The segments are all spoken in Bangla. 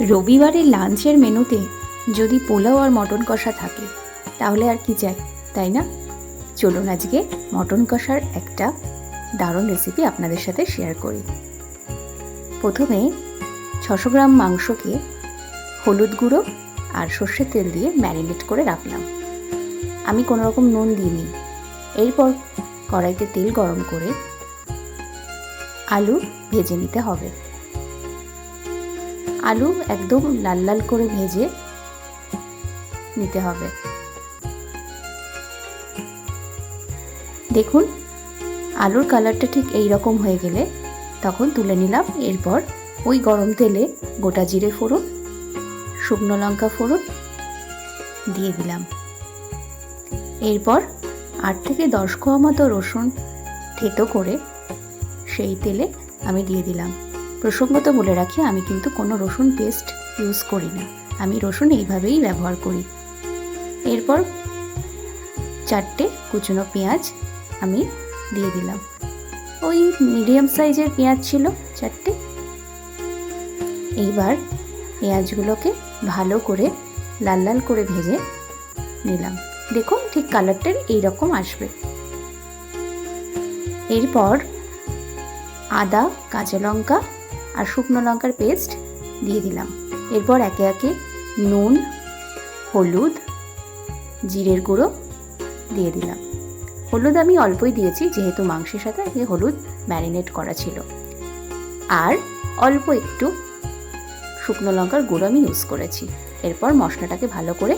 রবিবারের লাঞ্চের মেনুতে যদি পোলাও আর মটন কষা থাকে, তাহলে আর কি চাই, তাই না? চলুন আজকে মটন কষার একটা দারুণ রেসিপি আপনাদের সাথে শেয়ার করি। প্রথমে ছশো গ্রাম মাংসকে হলুদ গুঁড়ো আর সর্ষের তেল দিয়ে ম্যারিনেট করে রাখলাম। আমি কোনো রকম নুন দিইনি। এরপর কড়াইতে তেল গরম করে আলু ভেজে নিতে হবে। আলু একদম লাল লাল করে ভেজে নিতে হবে। দেখুন, আলুর কালারটা ঠিক এই রকম হয়ে গেলে তখন তুলে নিলাম। এরপর ওই গরম তেলে গোটা জিরে ফোড়ন, শুকনো লঙ্কা ফোড়ন দিয়ে দিলাম। এরপর আট থেকে দশ কোয়া মতো রসুন থেতো করে সেই তেলে আমি দিয়ে দিলাম। প্রসঙ্গত বলে রাখি, আমি কিন্তু কোনো রসুন পেস্ট ইউজ করি না। আমি রসুন এইভাবেই ব্যবহার করি। এরপর চারটে কুচনো পেঁয়াজ আমি দিয়ে দিলাম। ওই মিডিয়াম সাইজের পেঁয়াজ ছিল চারটে। এইবার পেঁয়াজগুলোকে ভালো করে লাল লাল করে ভেজে নিলাম। দেখুন ঠিক কালারটার এইরকম আসবে। এরপর আদা, কাঁচা লঙ্কা আর শুকনো লঙ্কার পেস্ট দিয়ে দিলাম। এরপর একে একে নুন, হলুদ, জিরের গুঁড়ো দিয়ে দিলাম। হলুদ আমি অল্পই দিয়েছি, যেহেতু মাংসের সাথে আগে হলুদ ম্যারিনেট করা ছিল। আর অল্প একটু শুকনো লঙ্কার গুঁড়ো আমি ইউজ করেছি। এরপর মশলাটাকে ভালো করে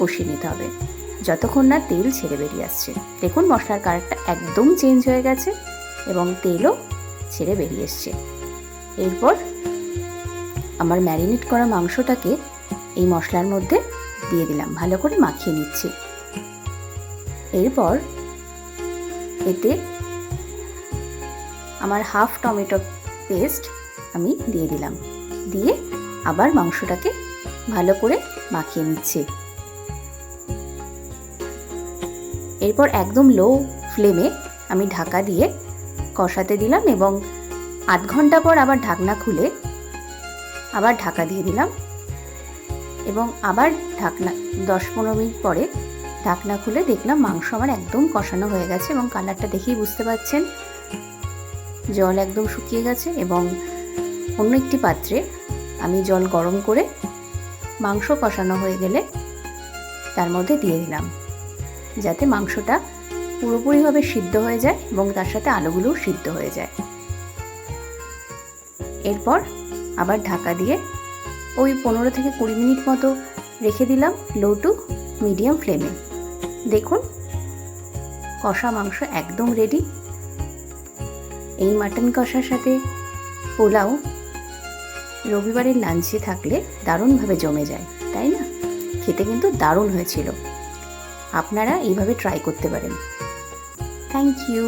কষিয়ে নিতে হবে। যতক্ষণ না তেল ছেড়ে বেরিয়ে আসছে। দেখুন মশলার কালারটা একদম চেঞ্জ হয়ে গেছে এবং তেলও ছেড়ে বেরিয়ে এসছে। এরপর আমার ম্যারিনেট করা মাংসটাকে এই মশলার মধ্যে দিয়ে দিলাম। ভালো করে মাখিয়ে নিচ্ছি। এরপর এতে আমার হাফ টমেটো পেস্ট আমি দিয়ে দিলাম। দিয়ে আবার মাংসটাকে ভালো করে মাখিয়ে নিচ্ছি। এরপর একদম লো ফ্লেমে আমি ঢাকা দিয়ে কষাতে দিলাম এবং আধ ঘণ্টা পর আবার ঢাকনা খুলে আবার ঢাকা দিয়ে দিলাম এবং আবার ঢাকনা দশ পনেরো মিনিট পরে ঢাকনা খুলে দেখলাম মাংস আমার একদম কষানো হয়ে গেছে এবং কালারটা দেখেই বুঝতে পারছেন। জল একদম শুকিয়ে গেছে এবং অন্য একটি পাত্রে আমি জল গরম করে মাংস কষানো হয়ে গেলে তার মধ্যে দিয়ে দিলাম যাতে মাংসটা পুরোপুরিভাবে সিদ্ধ হয়ে যায় এবং তার সাথে আলুগুলোও সিদ্ধ হয়ে যায়। এরপর আবার ঢাকা দিয়ে ওই পনেরো থেকে কুড়ি মিনিট মতো রেখে দিলাম লো টু মিডিয়াম ফ্লেমে। দেখুন, কষা মাংস একদম রেডি এই মাটন কষার সাথে পোলাও রবিবারের লাঞ্চে থাকলে দারুণভাবে জমে যায়, তাই না? খেতে কিন্তু দারুণ হয়েছিল। আপনারা এইভাবে ট্রাই করতে পারেন। Thank you